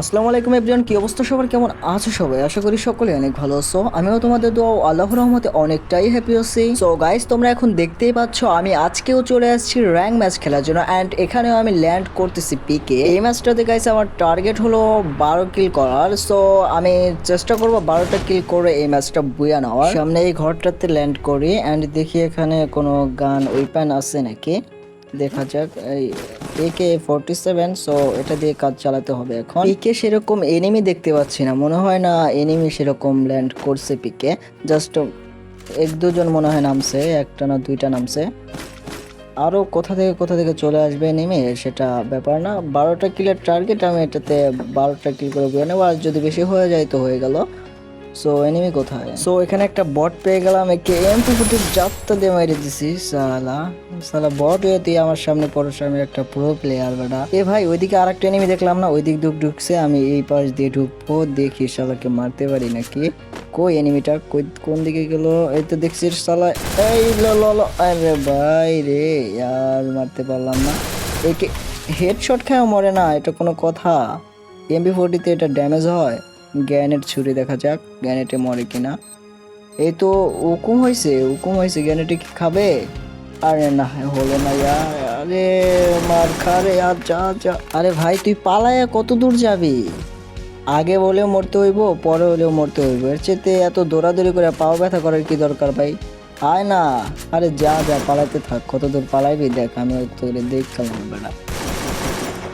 আসসালামু আলাইকুম এভরিওয়ান কি অবস্থা সবার? কেমন আছো সবাই? আশা করি সকলে অনেক ভালো আছো। আমিও তোমাদের দোয়া ও আল্লাহর রহমতে অনেকটাই হ্যাপি আছি। সো গাইস তোমরা এখন দেখতেই পাচ্ছ, আমি আজকেও চলে আসছি র্যাঙ্ক ম্যাচ খেলার জন্য অ্যান্ড এখানেও আমি ল্যান্ড করতেছি পিকে এই ম্যাচটাতে গাইস আমার টার্গেট হলো বারো কিল করার। সো আমি চেষ্টা করব বারোটা কিল করে এই ম্যাচটা বুয়া নেওয়ার। সামনে এই ঘরটাতে ল্যান্ড করি অ্যান্ড দেখি এখানে কোনো গান ওয়েপন আছে নাকি? দেখা যাক, এই একে ফোরটি সেভেন সো এটা দিয়ে কাজ চালাতে হবে এখন। পিকে সেরকম এনিমি দেখতে পাচ্ছি না। মনে হয় না এনিমি সেরকম ল্যান্ড করছে পিকে জাস্ট এক দুজন মনে হয় নামছে, একটা না দুইটা নামছে। আরও কোথা থেকে কোথা থেকে চলে আসবে নেমে সেটা ব্যাপার না। বারোটা কিলের টার্গেট আমি এটাতে বারোটা কিল করে বুঝে নেব। আর যদি বেশি হয়ে যায় তো হয়ে গেল। সো এনিমি কোথায়? সো এখানে একটা বট পেয়ে গেলাম, একে এমপি ফুটির যাত্রা দিয়ে মেরে দিছি, সালা। সালা বট হয়ে তুই আমার সামনে পড়ার সামনে একটা প্রো প্লেয়ার বেটা। এ ভাই, ওইদিকে আর একটা এনিমি দেখলাম না, ওইদিক ঢুক ঢুকছে, আমি এই পাশ দিয়ে ঢুকবো, দেখি শালাকে মারতে পারি নাকি। কই এনিমিটা কই, কোন দিকে গেল? এই তো দেখছিস সালা এই লো লো আরে ভাই রে, আর মারতে পারলাম না। একে হেডশট খায় মরে না, এটা কোনো কথা। এমবি ফোরটিতে এটা ড্যামেজ হয়। গ্যানেট ছুরি দেখা যাক গ্যানেটে মরে কিনা। এই তো হুকুম হয়েছে হুকুম হয়েছে গ্যানেটে কি খাবে? আরে না, হলো না, আরে মার খা রে, আর যা যা। আরে ভাই, তুই পালায় কত দূর যাবি? আগে বলেও মরতে হইব, পরে হলেও মরতে হইব। এর চেতে এত দৌড়াদৌড়ি করে পাও ব্যথা করার কি দরকার ভাই? আয় না। আরে যা যা, পালাইতে থাক, কত দূর পালাইবি দেখ, আমি তোর দেখতাম বেড়া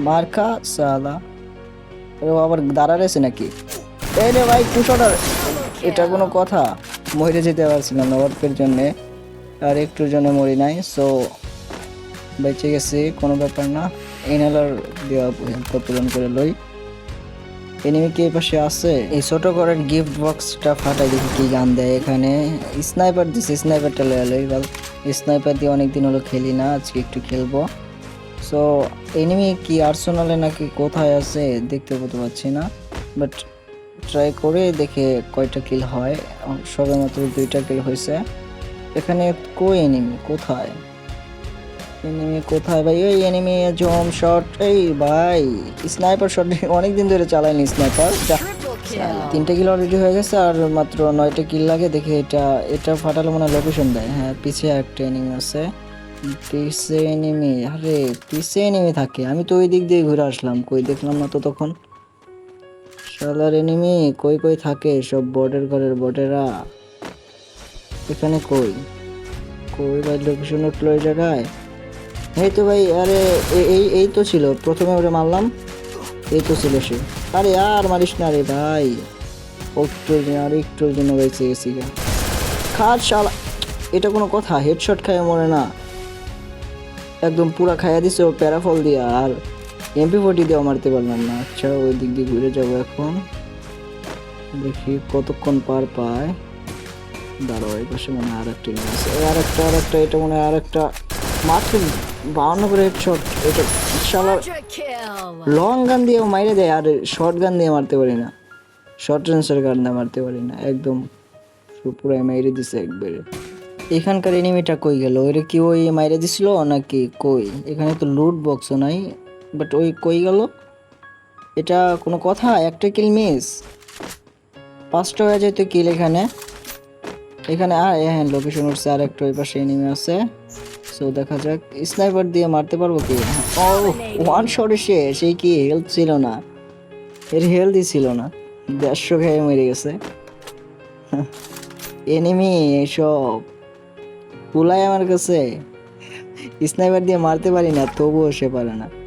মার খা, সালা। ও আবার দাঁড়া রয়েছে নাকি? এই রে ভাই টুশটার এটা কোনো কথা। মরে যেতে পারছিলাম না অল্পের জন্যে। আর একটুর জন্য মরি নাই সো বেঁচে গেছি, কোনো ব্যাপার না। ইনহেলার দেওয়া পূরণ করে লই। এনিমি কি পাশে আছে? এই ছোট করে গিফট বক্সটা ফাটাই দেখি কি গান দেয় এখানে। স্নাইপার দিছে স্নাইপারটা লয়ে লই বল স্নাইপার দিয়ে অনেকদিন হলো খেলি না, আজকে একটু খেলব। সো এনিমি কি আর্সেনালে নাকি কোথায় আছে, দেখতে পেতে পাচ্ছি না। বাট ট্রাই করে দেখে কয়টা কিল হয়। সবে মাত্র দুইটা কিল হয়েছে। এখানে কই এনিমি কোথায়? এনিমি কোথায় ভাই? ওই এনিমি জম শট এই ভাই স্নাইপার শট অনেকদিন ধরে চালাইনি স্নাইপার তিনটা কিল অলরেডি হয়ে গেছে আর মাত্র নয়টা কিল লাগে। দেখে এটা এটা ফাটালে মনে হয় লোকেশন দেয়। হ্যাঁ পিছিয়ে একটা এনিমি আছে। পিছে এনিমি আরে পিছে এনিমি থাকে। আমি তো ওই দিক দিয়ে ঘুরে আসলাম। কই দেখলাম না তো তখন। শালার এনিমি কই কই থাকে সব বটের ঘরের বটেরা? এখানে কই? কই ভাই লোকেশন উঠল জায়গায়? এই তো ভাই, আরে এই এই তো ছিল, প্রথমে ওরে মারলাম, এই তো ছিল সে। আরে আর মারিস না রে ভাই। একটুর জন্য আর একটুর জন্য বেঁচে গেছি খাট শালা, এটা কোনো কথা হেডশট খায় মরে না। একদম পুরা খাইয়া দিছে ও প্যারাফল দিয়া, আর এমপি ফোর্টি দিয়েও মারতে পারলাম না। আচ্ছা ওই দিক দিয়ে ঘুরে যাব এখন। দেখি কতক্ষণ পার পায়। দাঁড়াও এই পাশে মনে হয় আর একটা নিয়ে আছে। আর একটা আর একটা এটা মনে হয় আর একটা মাত্র বাউন্ন করে হেডশট এটা শালার লং গান দিয়েও মাইরে দেয় আর শর্ট গান দিয়ে মারতে পারি না। শর্ট রেঞ্জের গান দিয়ে মারতে পারি না। একদম পুরো মাইরে দিছে একবারে। এখানকার এনিমিটা কই গেল? ওইটা কি ওই মাইরে দিছিল নাকি কই? এখানে তো লুট বক্সও নাই। বাট ওই কই গেল? এটা কোনো কথা? একটা কিল মিস। পাঁচটা হয়ে যায় তো কিল এখানে। এখানে আর হ্যাঁ লোকেশন উঠছে আর একটা ওই পাশে এনিমি আছে। সো দেখা যাক স্নাইপার দিয়ে মারতে পারব কি? ও ওয়ান শটে শেষ সেই কি হেলথ ছিল না। এর হেলথই ছিল না। দেড়শো খেয়ে মরে গেছে। এনিমি এসব। পুলাই আমার কাছে। স্নাইপার দিয়ে মারতে পারি না, তবুও সে পারে না।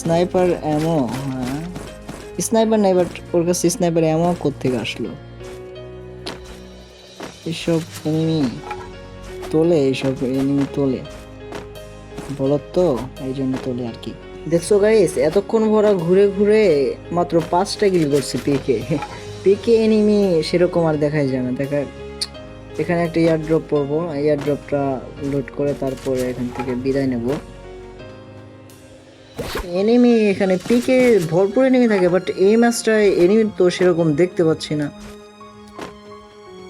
স্নাইপার এমো হ্যাঁ। স্নাইপার নাই বাট ওর কাছে স্নাইপার এমো কোথেকে আসলো? এসব এনিমি তোলে এইসব এনিমি তোলে। বলত তো এই জন্য তোলে আর কি। দেখছ গাইস এতক্ষণ ভরা ঘুরে ঘুরে মাত্র পাঁচটা গিল করছে পিকে পিকে এনিমি সেরকম আর দেখাই যায় না। দেখা, এখানে একটা ইয়ার ড্রপ পরবো ইয়ার ড্রপটা লোড করে তারপরে এখান থেকে বিদায় নেব। এনিমি এখানে পিকে ভরপুর এনিমি থাকে বাট এই ম্যাচটায় এনিমি তো সেরকম দেখতে পাচ্ছি না।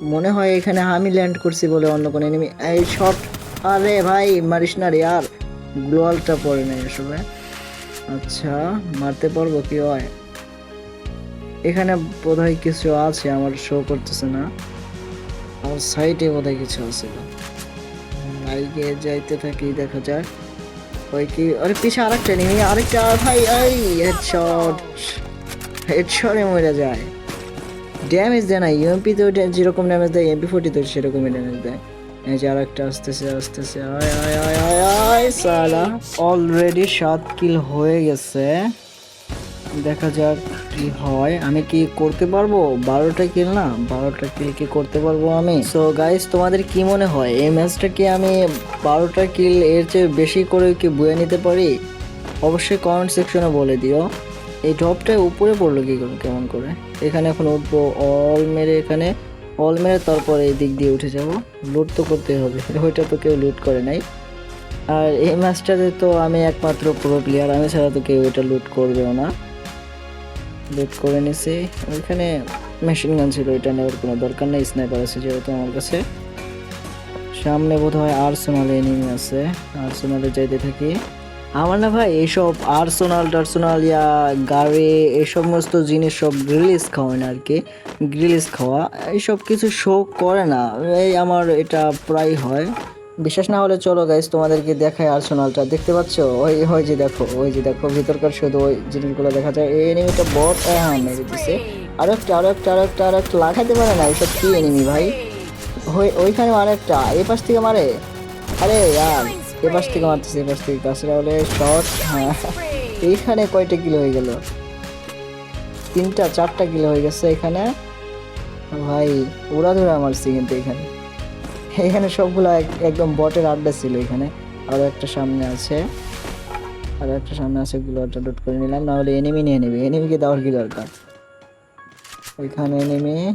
মনে হয় এখানে আমি ল্যান্ড করছি বলে অন্য কোনো এনিমি এই শট আরে ভাই, মারিস না রে আর। গ্লোয়ালটা পড়ে নাই আসলে। আচ্ছা মারতে পারব কি? হয়। এখানে বোধহয় কিছু আছে, আমার শো করতেছে না। আমার সাইডে বোধহয় কিছু আছে। লাইকে যাইতে থাকি, দেখা যাক। ওই কি আরে পিছে আরেকটা নেই আরেকটা, ভাই, এই হেডশট হেডশটে মরে যায়। ড্যামেজ দেয় না ইউএমপি তো যেরকম ড্যামেজ দেয় এমপি ফোর্টি তো সেরকমই ড্যামেজ দেয়। এই যে আরেকটা আসতেছে আসতেছে, আয় আয় আয় আয় আয়, সালা। অলরেডি সাত কিল হয়ে গেছে। দেখা যাক। কি হয়? আমি কি করতে পারব? বারোটা কিল না? বারোটা কিল কি করতে পারব আমি? সো গাইস তোমাদের কি মনে হয়? এই ম্যাচটা কি আমি বারোটা কিল এর চেয়ে বেশি করে কি বয়ে নিতে পারি? অবশ্যই কমেন্ট সেকশনে বলে দিও। এই ড্রপটা উপরে পড়ল কি কেমন করে? এখানে এখন উঠবো অল মেরে এখানে। অল মেরে তারপর এই দিক দিয়ে উঠে যাব। লুট তো করতে হবে। ওইটা তো কেউ লুট করে নাই। আর এই ম্যাচটাতে তো আমি একমাত্র প্রো প্লেয়ার আমি ছাড়া তো কেউ এটা লুট করবেও না। লুট করে নিছি। ওইখানে মেশিন গান ছিল, এটা নেওয়ার কোনো দরকার নেই স্নাইপার আছে যেহেতু আমার কাছে। সামনে বোধ হয় আর্সোনাল এনিমি আছে আর্সোনালে যাইতে থাকি। আমার না ভাই, এইসব আর্সোনাল টার্সোনাল ইয়া, গাড়ি এই সমস্ত জিনিস সব গ্রিলিস খাওয়ায় না আর কি গ্রিলিস খাওয়া, এইসব কিছু শো করে না। এই আমার এটা প্রায় হয়। বিশ্বাস না হলে চলো গাইস তোমাদেরকে দেখায় আর্সেনালটা দেখতে পাচ্ছ? ওই ওই যে দেখো, ওই যে দেখো, ভিতরকার শুধু ওই জিনিসগুলো দেখা যায়। এই এনিমিটা বট হ্যাঁ মেরে দিছে। আরও একটা আরও একটা আরও একটা আরও একটা লাগাতে পারে না এইসব কি এনিমি ভাই? ওই, ওইখানে আরেকটা এই পাশ থেকে মারে। আরে ইয়ার এ পাশ থেকে মারতেছে এ পাশ থেকে। কাছে হলে শর্ট হ্যাঁ। এইখানে কয়টা কিলো হয়ে গেল? তিনটা, চারটা কিলো হয়ে গেছে এখানে। ভাই, ওরা ধরে মারছি কিন্তু এখানে। এখানে সবগুলো এক- একদম বটের আড্ডা ছিল এখানে। আরও একটা সামনে আছে। আরও একটা সামনে আছে গুলোটা ডট করে নিলাম। না হলে এনিমি নিয়ে নেবে। এনিমিকে দেওয়ার কি দরকার? ওইখানে এনিমি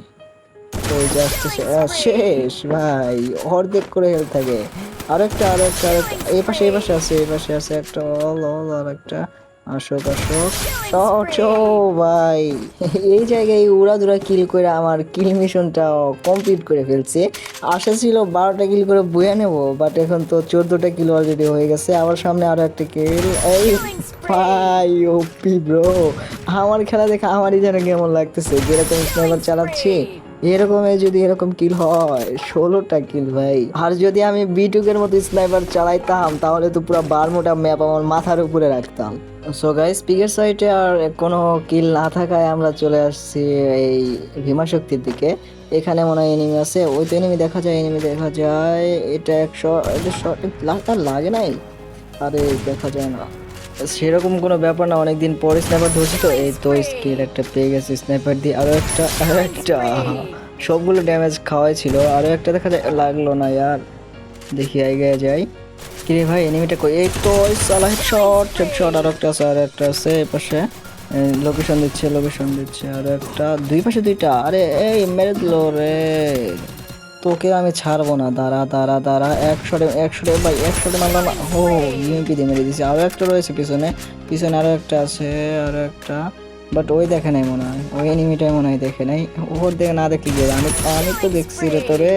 শেষ, ভাই। অর্ধেক করে হেল থাকে। আরও একটা আরও একটা আরও একটা এই পাশে এই পাশে আছে, এই পাশে আছে একটা। অল অল আর একটা আসক আসক শট ভাই। এই জায়গায় উড়াধুরা কিল করে আমার কিল মিশনটা কমপ্লিট করে ফেলছে। আশা ছিল বারোটা কিল করে বয়ে নেব বাট এখন তো চোদ্দোটা কিল অলরেডি হয়ে গেছে। আবার সামনে আরও একটা কিল এই ভাই ওপি ব্রো আমার খেলা দেখে আমারই যেন কেমন লাগতেছে। যেরকম স্নাইপার চালাচ্ছি এরকম যদি এরকম কিল হয়, ষোলোটা কিল ভাই। আর যদি আমি বিটুকের মতো স্নাইপার চালাইতাম, তাহলে তো পুরো বারমোটা ম্যাপ আমার মাথার উপরে রাখতাম। সো গাইস স্পিকার সাইটে আর কোনো কিল না থাকায় আমরা চলে আসছি এই ভীমা শক্তির দিকে। এখানে মনে হয় এনিমি আছে। ওই তো এনিমি দেখা যায় এনিমি দেখা যায়। এটা একশো, এটা শর্ট লাগে নাই? আরে, দেখা যায় না। সেরকম কোনো ব্যাপার না, অনেকদিন পরে স্নাইপার ধরছি তো, এই তো স্কিল একটা পেয়ে গেছে স্নাইপার দিয়ে আরও একটা আরও একটা। সবগুলো ড্যামেজ খাওয়াই ছিল, আরও একটা দেখা যায়, লাগল না ইয়ার দেখি এগিয়ে যাই। কিরে ভাই এনিমিটা কই? এই তো সালা শট শট আর একটা আছে, আর একটা আছে, এই পাশে। লোকেশন দিচ্ছে লোকেশন দিচ্ছে, আর একটা। দুই পাশে দুইটা, আরে, এই মেরে দিল রে। তোকে আমি ছাড়বো না। দাঁড়া দাঁড়া দাঁড়া। একশোটে একশোটে ভাই একশোটে মারলাম। ও ইউএমপি দিয়ে মেরে দিয়েছে। আরও একটা রয়েছে পিছনে। পিছনে আরও একটা আছে আরও একটা। বাট ওই দেখে নাই মনে হয়। ওই এনিমিটাই মনে হয় দেখে নাই। ওর দেখে না দেখলি গেলে আমি আমি তো দেখছি রে তোরে।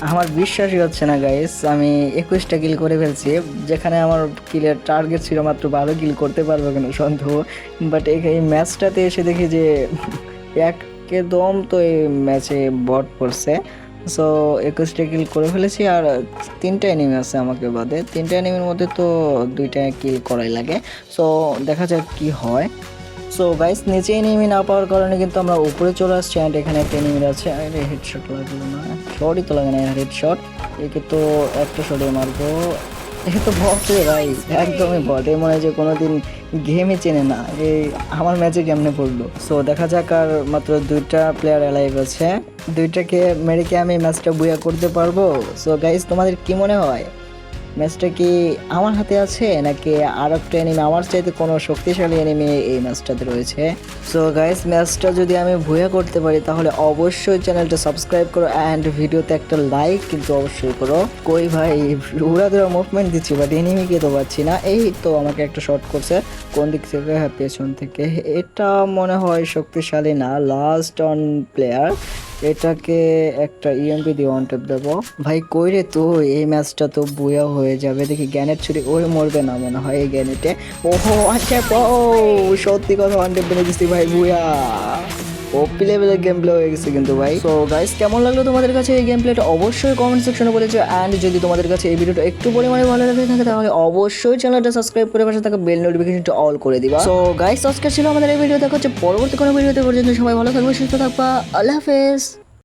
আমার বিশ্বাসই হচ্ছে না গাইস আমি একুশটা কিল করে ফেলছি। যেখানে আমার কিলের টার্গেট ছিল মাত্র বারো কিল করতে পারব কেন সন্দেহ। বাট এই ম্যাচটাতে এসে দেখি যে, একদম তো এই ম্যাচে বট পড়ছে সো একুশটা কিল করে ফেলেছি আর তিনটা এনিমি আছে আমাকে বাদে। তিনটা এনিমির মধ্যে তো দুইটা কিল করাই লাগে। সো দেখা যাক কি হয়। সো গাইস নিচে এনিমি না পাওয়ার কারণে কিন্তু আমরা উপরে চলে আসছি অ্যান্ড এখানে একটা এনিমি আছে। আরে হেডশট লাগল না। শটই তো লাগে না হেডশট একে তো একটা শটে মারবো। একে তো বট, ভাই। একদমই বট। মনে হয় যে কোনোদিন গেমই চেনে না। এই, আমার ম্যাচে কেমনে পড়ল। সো দেখা যাক আর মাত্র দুইটা প্লেয়ার অ্যালাইভ আছে। দুইটাকে মেরে কি আমি ম্যাচটা বুয়া করতে পারব। সো গাইজ তোমাদের কি মনে হয়? ম্যাচটা কি আমার হাতে আছে, নাকি আর একটা এনিমি আমার চাইতে কোনো শক্তিশালী এনিমি এই ম্যাচটাতে রয়েছে? সো গাইস ম্যাচটা যদি আমি ভুয়া করতে পারি, তাহলে অবশ্যই চ্যানেলটা সাবস্ক্রাইব করো অ্যান্ড ভিডিওতে একটা লাইক কিন্তু অবশ্যই করো। কই ভাই, উড়া ধরা মুভমেন্ট দিচ্ছি বাট এনিমিকে তো পাচ্ছি না। এই তো আমাকে একটা শর্ট করছে। কোন দিক থেকে? পেছন থেকে। এটা মনে হয় শক্তিশালী না লাস্ট অন প্লেয়ার এটাকে একটা ইএমপি দিয়ে ওয়ান ট্যাপ দেবো। ভাই কই রে তো এই ম্যাচটা তো বুয়া হয়ে যাবে। দেখি জ্ঞানের ছুরি ওই মরবে না মনে হয় এই জ্ঞানেটে ওহো আচ্ছা সত্যি কথা ওয়ান ট্যাপ দিচ্ছি ভাই, বুয়া। ওপি লেভেলের গেম প্লে হয়ে গেছে কিন্তু ভাই। সো গাইস কেমন লাগল তোমাদের কাছে এই গেম প্লেটা অবশ্যই কমেন্ট সেকশনে বলেছ। অ্যান্ড যদি তোমাদের কাছে এই ভিডিওটা একটু পরিমাণে ভালো লাগে থাকে, তাহলে অবশ্যই চ্যানেলটা সাবস্ক্রাইব করে পাশে থাকা বেল নোটিফিকেশনটা অল করে দিবা। সো গাইস আজকে ছিল আমাদের এই ভিডিও দেখা হচ্ছে পরবর্তী কোনো ভিডিওতে পর্যন্ত সবাই ভালো থাকবে, সুস্থ থাকবা। আল্লাহ হাফেজ।